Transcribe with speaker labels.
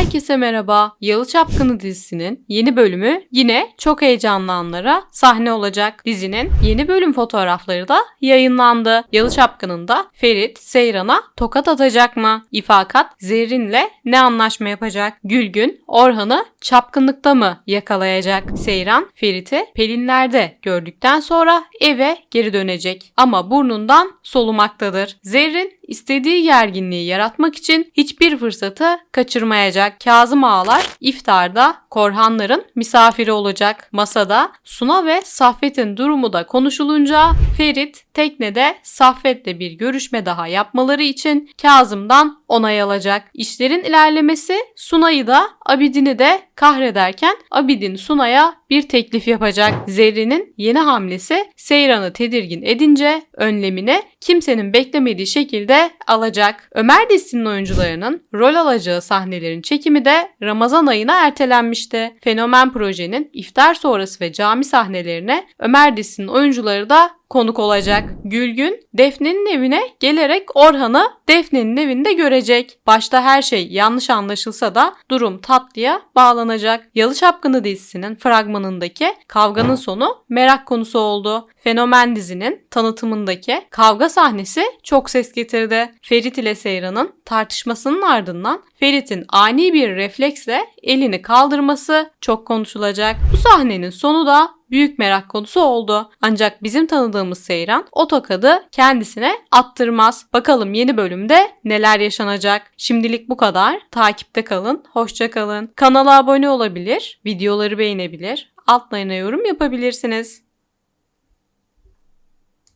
Speaker 1: Herkese merhaba. Yalı Çapkını dizisinin yeni bölümü yine çok heyecanlı anlara sahne olacak. Dizinin yeni bölüm fotoğrafları da yayınlandı. Yalı Çapkını'nda Ferit Seyran'a tokat atacak mı? İfakat Zerrin'le ne anlaşma yapacak? Gülgün Orhan'ı çapkınlıkta mı yakalayacak? Seyran Ferit'i Pelinler'de gördükten sonra eve geri dönecek. Ama burnundan solumaktadır. Zerrin istediği gerginliği yaratmak için hiçbir fırsatı kaçırmayacak. Kazım Ağalar iftarda Korhanların misafiri olacak. Masada Suna ve Saffet'in durumu da konuşulunca Ferit teknede Saffet'le bir görüşme daha yapmaları için Kazım'dan onay alacak. İşlerin ilerlemesi Suna'yı da Abidin'i de kahrederken Abidin Suna'ya bir teklif yapacak. Zerrin'in yeni hamlesi Seyran'ı tedirgin edince önlemini kimsenin beklemediği şekilde alacak. Ömer dizisinin oyuncularının rol alacağı sahnelerin çekimi de Ramazan ayına ertelenmişti. Fenomen projenin iftar sonrası ve cami sahnelerine Ömer dizisinin oyuncuları da konuk olacak. Gülgün Defne'nin evine gelerek Orhan'ı Defne'nin evinde görecek. Başta her şey yanlış anlaşılsa da durum tatlıya bağlanacak. Yalı Çapkını dizisinin fragmanındaki kavganın sonu merak konusu oldu. Fenomen dizinin tanıtımındaki kavga sahnesi çok ses getirdi. Ferit ile Seyran'ın tartışmasının ardından Ferit'in ani bir refleksle elini kaldırması çok konuşulacak. Bu sahnenin sonu da büyük merak konusu oldu. Ancak bizim tanıdığımız Seyran o tokadı kendisine attırmaz. Bakalım yeni bölümde neler yaşanacak. Şimdilik bu kadar. Takipte kalın. Hoşça kalın. Kanala abone olabilir, videoları beğenebilir, altlarına yorum yapabilirsiniz.